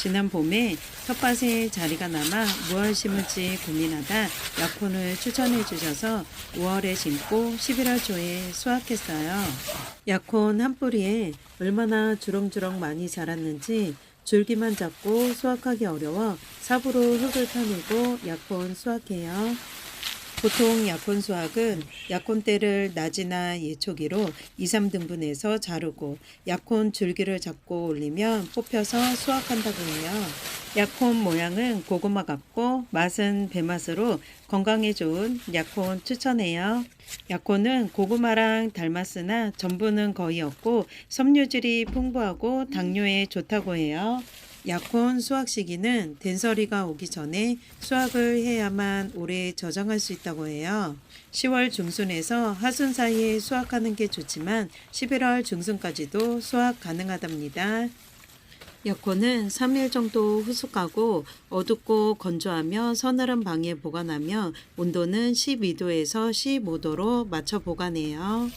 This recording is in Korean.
지난 봄에 텃밭에 자리가 남아 무얼 심을지 고민하다 약혼을 추천해 주셔서 5월에 심고 11월 초에 수확했어요. 약혼 한 뿌리에 얼마나 주렁주렁 많이 자랐는지 줄기만 잡고 수확하기 어려워 삽으로 흙을 파내고 약혼 수확해요. 보통 약혼 수확은 약혼대를 낮이나 예초기로 2, 3등분해서 자르고 약혼 줄기를 잡고 올리면 뽑혀서 수확한다고 해요. 약혼 모양은 고구마 같고 맛은 배맛으로 건강에 좋은 약혼 추천해요. 약혼은 고구마랑 닮았으나 전분은 거의 없고 섬유질이 풍부하고 당뇨에 좋다고 해요. 약혼 수확 시기는 된서리가 오기 전에 수확을 해야만 오래 저장할 수 있다고 해요. 10월 중순에서 하순 사이에 수확하는 게 좋지만 11월 중순까지도 수확 가능하답니다. 약혼은 3일 정도 후숙하고 어둡고 건조하며 서늘한 방에 보관하며 온도는 12도에서 15도로 맞춰 보관해요.